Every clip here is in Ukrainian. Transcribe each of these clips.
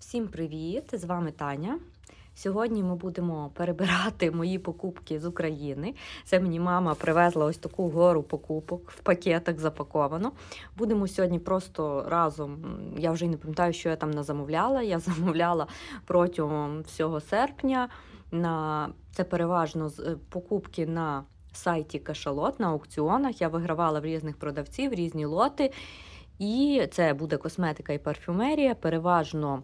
Всім привіт! З вами Таня. Сьогодні ми будемо перебирати мої покупки з України. Це мені мама привезла ось таку гору покупок в пакетах запаковано. Будемо сьогодні просто разом. Я вже й не пам'ятаю, що я там назамовляла. Я замовляла протягом всього серпня. На це переважно е, покупки на сайті Кашалот на аукціонах. Я вигравала в різних продавців різні лоти. І це буде косметика і парфюмерія, переважно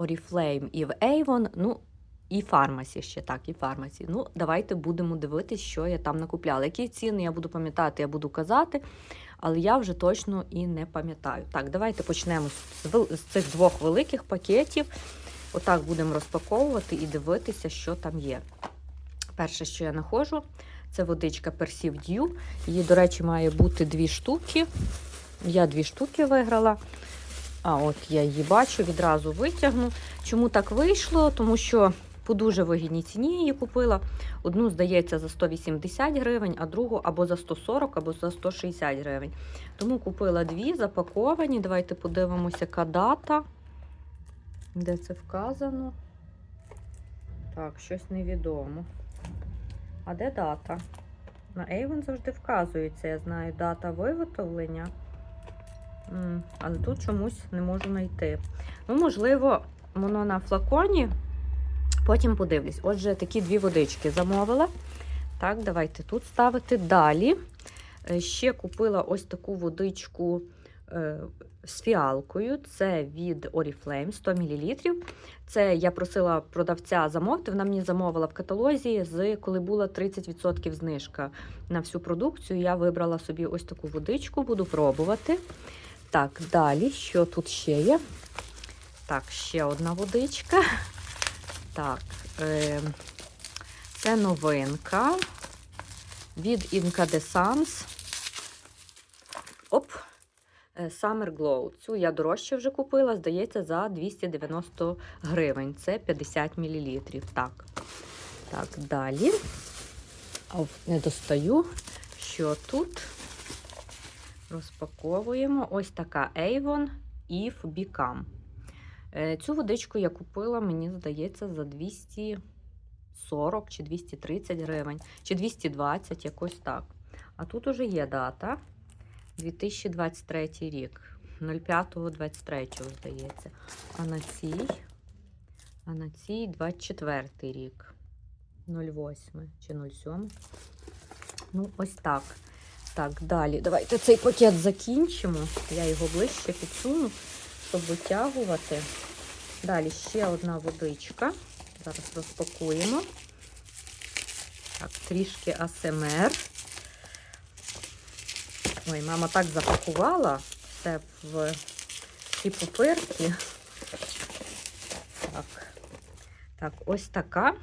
Oriflame і в Avon, ну і фармасі ще так, і фармасі. Ну, давайте будемо дивитися, що я там накупляла. Які ціни я буду пам'ятати, я буду казати, але я вже точно і не пам'ятаю. Так, давайте почнемо з, цих двох великих пакетів. Отак будемо розпаковувати і дивитися, що там є. Перше, що я знаходжу, це водичка Perceive Dew. Її, до речі, має бути дві штуки. Я дві штуки виграла. А от я її бачу, відразу витягну. Чому так вийшло? Тому що по дуже вигідній ціні її купила. Одну, здається, за 180 гривень, а другу або за 140, або за 160 гривень. Тому купила дві запаковані. Давайте подивимося, яка дата. Де це вказано? Так, щось невідомо. А де дата? На Avon завжди вказується, я знаю, дата виготовлення. Але тут чомусь не можу знайти. Ну, можливо, воно на флаконі. Потім подивлюсь. Отже, такі дві водички замовила. Так, давайте тут ставити. Далі е, ще купила ось таку водичку е, з фіалкою. Це від Oriflame 100 мл. Це я просила продавця замовити. Вона мені замовила в каталозі, з коли була 30% знижка на всю продукцію. Я вибрала собі ось таку водичку, буду пробувати. Так, далі, що тут ще є? Так, ще одна водичка. Так, е, це новинка від Incandescence. Оп! е, Summer Glow. Цю я дорожче вже купила, здається, за 290 гривень. Це 50 мл. Так. Так, далі. Не достаю, що тут. Розпаковуємо. Ось така Avon Eve Become. Е, Цю водичку я купила, мені здається, за 240 чи 230 гривень, чи 220, якось так. А тут уже є дата 2023 рік. 05.23, здається. А на цій, а на цій 24 рік. 08 чи 07. Ну, ось так. Так, далі. Давайте цей пакет закінчимо. Я його ближче підсуну, щоб витягувати. Далі ще одна водичка. Зараз розпакуємо. Так, трішки АСМР. Ой, мама так запакувала все в ті пупирки. Так. Так, ось така.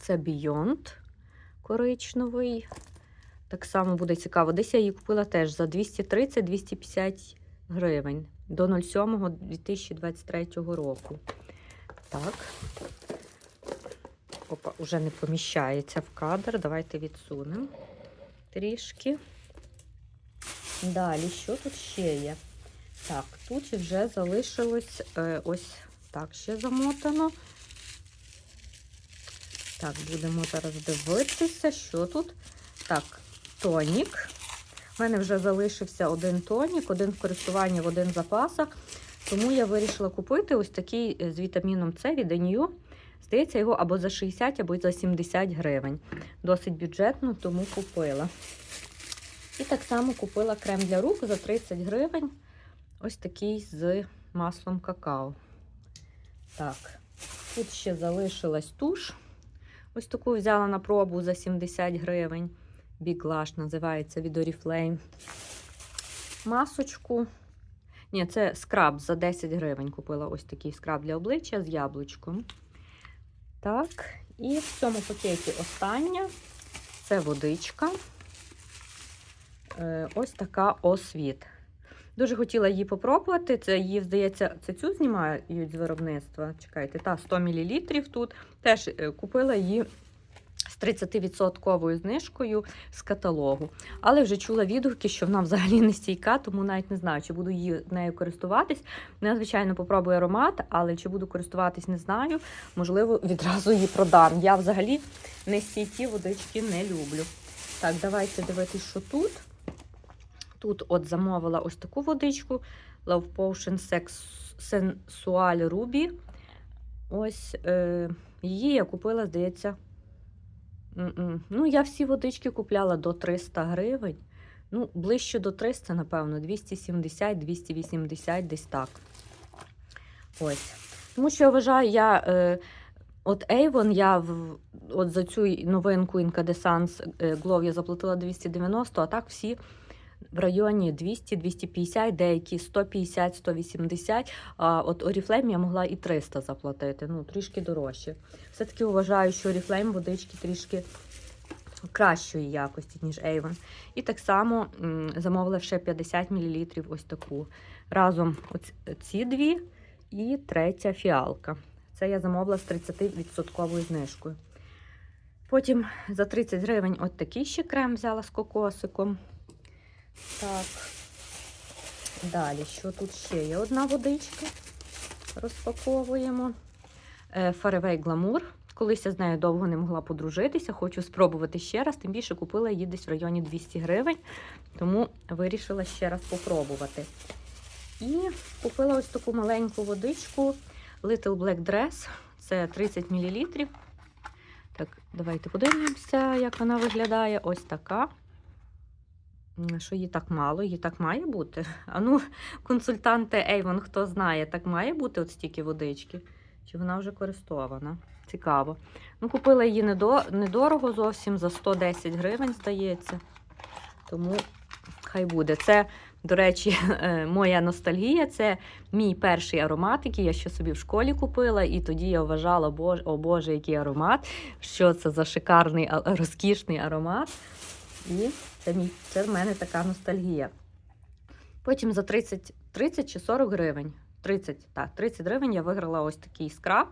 Це Beyond коричневий. Так само буде цікаво. Десь я її купила теж за 230-250 гривень до 07.2023 року. Так. Опа, вже не поміщається в кадр. Давайте відсунемо трішки. Далі, що тут ще є? Так, тут вже залишилось е, ось так ще замотано. Так, будемо зараз дивитися, що тут. Так, тонік. У мене вже залишився один тонік, один в користуванні в один в запасах. Тому я вирішила купити ось такий е, з вітаміном С від Еню. Здається, його або за 60, або за 70 гривень. Досить бюджетно, тому купила. І так само купила крем для рук за 30 гривень. Ось такий з маслом какао. Так, тут ще залишилась туш. Ось таку взяла на пробу за 70 гривень. Lash називається від Oriflame. Масочку. Ні, це скраб за 10 гривень. Купила ось такий скраб для обличчя з яблучком. Так, і в цьому пакеті остання це водичка. Е, Ось така освіт. Дуже хотіла її попробувати. Це її, здається, це цю знімають з виробництва. Чекайте, та 100 мл тут. Теж е, купила її з 30% знижкою з каталогу. Але вже чула відгуки, що вона взагалі не стійка, тому навіть не знаю, чи буду її нею користуватись. Ну, Я, звичайно, попробую аромат, але чи буду користуватись, не знаю. Можливо, відразу її продам. Я взагалі не стійкі водички не люблю. Так, давайте дивитись, що тут. Тут от замовила ось таку водичку Love Potion Sensual Ruby. Ось е, її я купила, здається. М-м, Ну, я всі водички купляла до 300 гривень. Ну, ближче до 300, напевно, 270-280, десь так. Ось. Тому що я вважаю, я. Е, От Avon я в, от за цю новинку Incandescence е, Glow я заплатила 290, а так всі в районі 200-250, деякі 150-180. А от Oriflame я могла і 300 заплатити, ну трішки дорожче. Все-таки вважаю, що Oriflame водички трішки кращої якості, ніж Avon. І так само замовила ще 50 мл ось таку. Разом ці дві і третя фіалка. Це я замовила з 30% знижкою. Потім за 30 гривень от такий ще крем взяла з кокосиком. Так. Далі, що тут ще є? Одна водичка. Розпаковуємо. Fairway Glamour. Колись я з нею довго не могла подружитися, хочу спробувати ще раз, тим більше купила її десь в районі 200 гривень, тому вирішила ще раз попробувати. І купила ось таку маленьку водичку Little Black Dress. Це 30 мл. Так, давайте подивимося, як вона виглядає. Ось така. Що її так мало, її так має бути. А ну, консультанти Avon, хто знає, так має бути от стільки водички? Чи вона вже користована? Цікаво. Ну, купила її недорого зовсім за 110 гривень, здається. Тому хай буде. Це, до речі, е, моя ностальгія. Це мій перший аромат, який я ще собі в школі купила. І тоді я вважала, о Боже, який аромат, що це за шикарний, розкішний аромат. І це, мій, це в мене така ностальгія. Потім за 30, 30 чи 40 гривень. 30, так, 30 гривень я виграла ось такий скраб.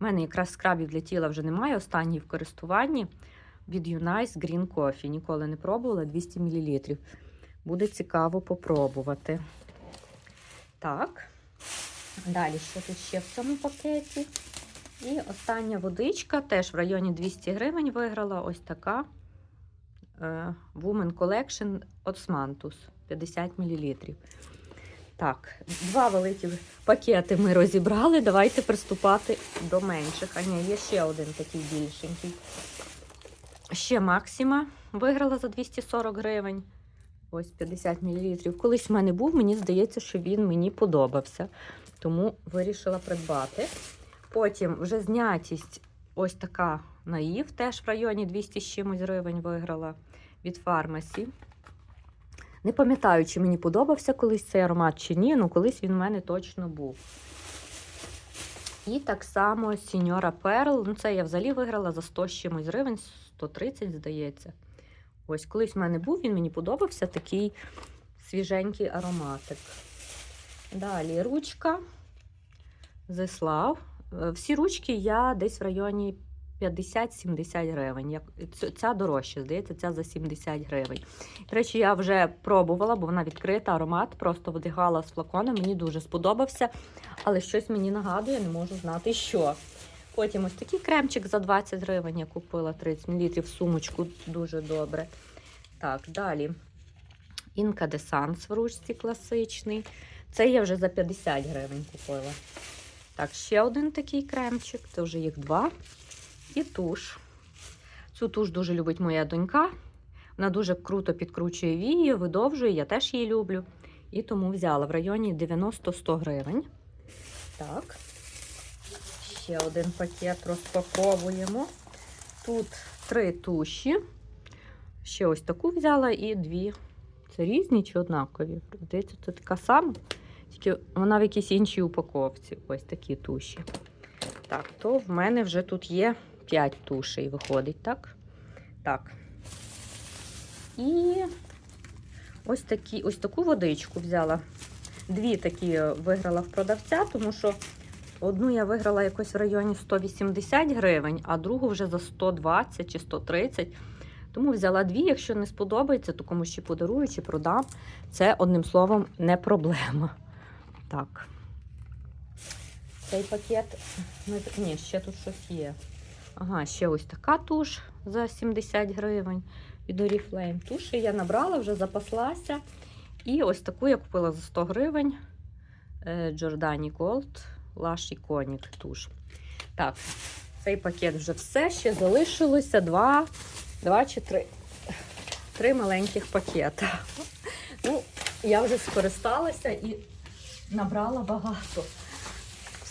У мене якраз скрабів для тіла вже немає. Останній в користуванні від Unice Green Coffee. Ніколи не пробувала 200 мл. Буде цікаво попробувати. Так. Далі, що тут ще в цьому пакеті? І остання водичка, теж в районі 200 гривень виграла ось така е, Women Collection Osmanthus 50 мл. Так, два великі пакети ми розібрали. Давайте приступати до менших. А ні, є ще один такий більшенький. Ще Максима виграла за 240 гривень. Ось 50 мл. Колись в мене був, мені здається, що він мені подобався. Тому вирішила придбати. Потім вже знятість ось така наїв, теж в районі 200 з чимось гривень виграла від фармасі. Не пам'ятаю, чи мені подобався колись цей аромат чи ні, ну колись він в мене точно був. І так само Сіньора Перл. Ну, це я взагалі виграла за 100 з чимось гривень, 130, здається. Ось колись в мене був, він мені подобався такий свіженький ароматик. Далі ручка Зеслав. Е, Всі ручки я десь в районі 50-70 гривень. Ця дорожча, здається, ця за 70 гривень. До речі, я вже пробувала, бо вона відкрита, аромат, просто вдягала з флакона, мені дуже сподобався, але щось мені нагадує, не можу знати, що. Потім ось такий кремчик за 20 гривень я купила 30 мл сумочку, дуже добре. Так, далі. Інкадесанс в ручці класичний. Це я вже за 50 гривень купила. Так, ще один такий кремчик, це вже їх два. І туш. Цю туш дуже любить моя донька. Вона дуже круто підкручує вії, видовжує, я теж її люблю. І тому взяла в районі 90-100 гривень. Так. Ще один пакет розпаковуємо. Тут три туші. Ще ось таку взяла і дві. Це різні чи однакові? Здається, це така сама. Тільки вона в якійсь іншій упаковці. Ось такі туші. Так, то в мене вже тут є 5 тушей, виходить, так? Так. І ось, такі, ось таку водичку взяла. Дві такі виграла в продавця, тому що Одну я виграла якось в районі 180 гривень, а другу вже за 120 чи 130. Тому взяла дві. Якщо не сподобається, то комусь ще подарую чи продам. Це одним словом не проблема. Так. Цей пакет. ну, Ні, ще тут щось є. Ага, ще ось така туш за 70 гривень від Oriflame. Туші я набрала, вже запаслася. І ось таку я купила за 100 гривень. е, Giordani Gold Lash Iconic туш. Так, цей пакет вже все. Ще залишилося два, два чи три. Три маленьких пакета. Ну, я вже скористалася і набрала багато.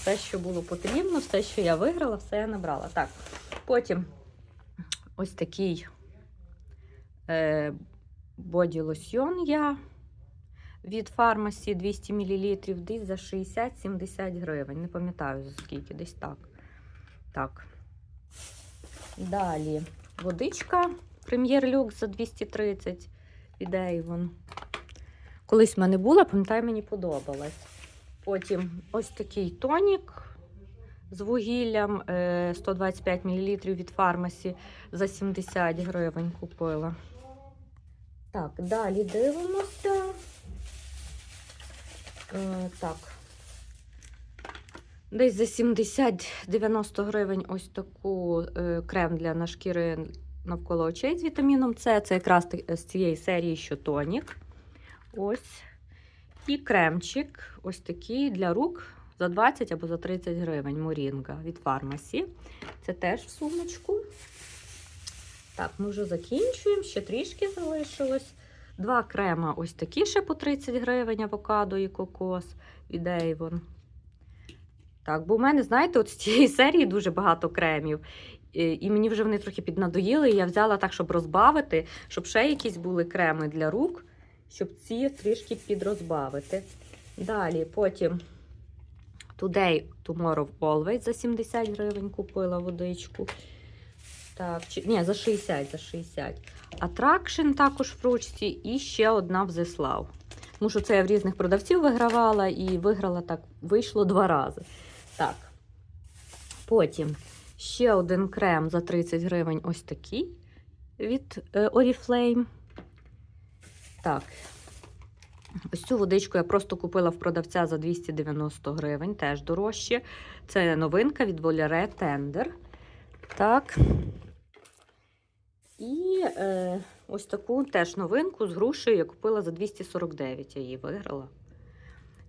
Все, що було потрібно, все, що я виграла, все я набрала. Так, потім ось такий е, боді-лосьйон я від фармасі 200 мл, десь за 60-70 гривень. Не пам'ятаю за скільки, десь так. Так. Далі водичка Прем'єр Люкс за 230 від Avon. Колись в мене була, пам'ятаю, мені подобалась. Потім ось такий тонік з вугіллям е, 125 мл від фармасі за 70 гривень купила. Так, далі дивимося. Е, так. Десь за 70-90 гривень ось таку е, крем для на шкіри навколо очей з вітаміном С. Це якраз з цієї серії, що тонік. Ось. І кремчик ось такий для рук за 20 або за 30 гривень Морінга від фармасі. Це теж в сумочку. Так, ми вже закінчуємо, ще трішки залишилось. Два крема ось такі ще по 30 гривень авокадо і кокос від Avon. Так, бо в мене, знаєте, от з цієї серії дуже багато кремів. І мені вже вони трохи піднадоїли. І я взяла так, щоб розбавити, щоб ще якісь були креми для рук, щоб ці трішки підрозбавити. Далі, потім Today, Tomorrow, Always за 70 гривень купила водичку. Так, чи, ні, за 60, за 60. Attraction також в ручці і ще одна в Зеслав. Тому що це я в різних продавців вигравала і виграла так, вийшло два рази. Так. Потім ще один крем за 30 гривень, ось такий від е, Oriflame. Так. Ось цю водичку я просто купила в продавця за 290 гривень, теж дорожче. Це новинка від Volare Tender. Так. І е, ось таку теж новинку з грушею я купила за 249, я її виграла.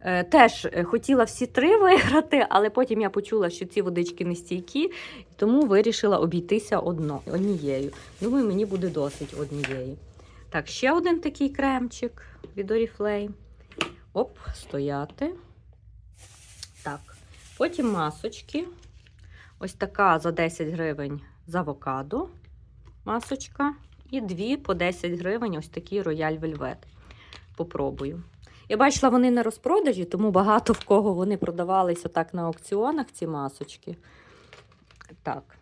Е, теж е, хотіла всі три виграти, але потім я почула, що ці водички не стійкі, тому вирішила обійтися одно, однією. Думаю, мені буде досить однієї. Так, ще один такий кремчик від Oriflame. Оп, стояти. Так, потім масочки. Ось така за 10 гривень з авокадо масочка. І дві по 10 гривень ось такі Royal Velvet. Попробую. Я бачила, вони на розпродажі, тому багато в кого вони продавалися так на аукціонах, ці масочки. Так.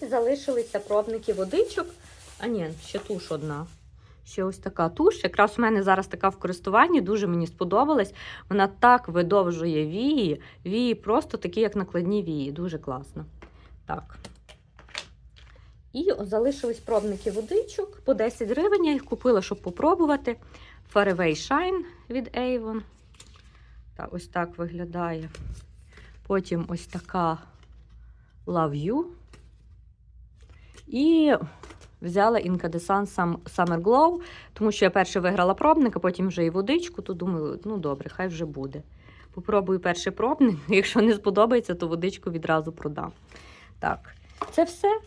Залишилися пробники водичок. А ні, ще туш одна. Ще ось така туш. Якраз у мене зараз така в користуванні, дуже мені сподобалась. Вона так видовжує вії. Вії просто такі, як накладні вії. Дуже класно. Так. І залишились пробники водичок по 10 гривень. Я їх купила, щоб попробувати. Fairway Shine від Avon. Так, ось так виглядає. Потім ось така Love You. І взяла Incandescent Summer Glow, тому що я перше виграла пробник, а потім вже і водичку, то думаю, ну добре, хай вже буде. Попробую перший пробник. Якщо не сподобається, то водичку відразу продам. Так, це все.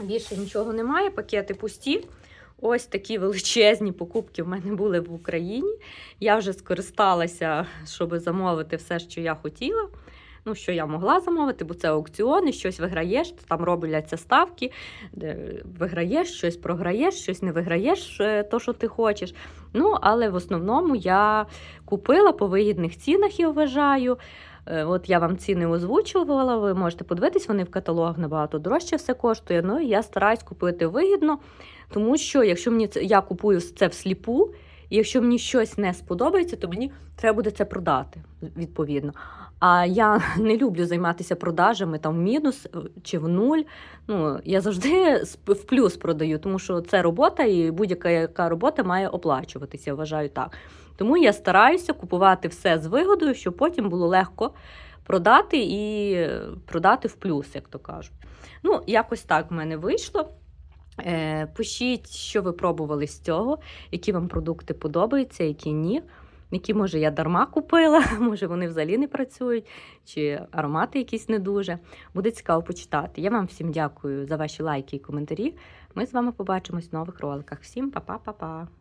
Більше нічого немає, пакети пусті. Ось такі величезні покупки в мене були в Україні. Я вже скористалася, щоб замовити все, що я хотіла. Ну, що я могла замовити, бо це аукціони, щось виграєш, там робляться ставки, де виграєш, щось програєш, щось не виграєш, е, то, що ти хочеш. Ну, але в основному я купила по вигідних цінах, я вважаю. Е, От я вам ціни озвучувала, ви можете подивитись, вони в каталогах набагато дорожче все коштує. Ну і я стараюсь купити вигідно, тому що якщо мені це я купую це всліпу, І якщо мені щось не сподобається, то мені треба буде це продати відповідно. А я не люблю займатися продажами там в мінус е, чи в нуль. Ну, я завжди в плюс продаю, тому що це робота, і будь-яка яка робота має оплачуватися, я вважаю так. Тому я стараюся купувати все з вигодою, щоб потім було легко продати і е, продати в плюс, як то кажуть. Ну, якось так в мене вийшло. Е, Пишіть, що ви пробували з цього, які вам продукти подобаються, які ні. Які, може, я дарма купила, може, вони взагалі не працюють, чи аромати якісь не дуже. Буде цікаво почитати. Я вам всім дякую за ваші лайки і коментарі. Ми з вами побачимось в нових роликах. Всім па-па-па-па!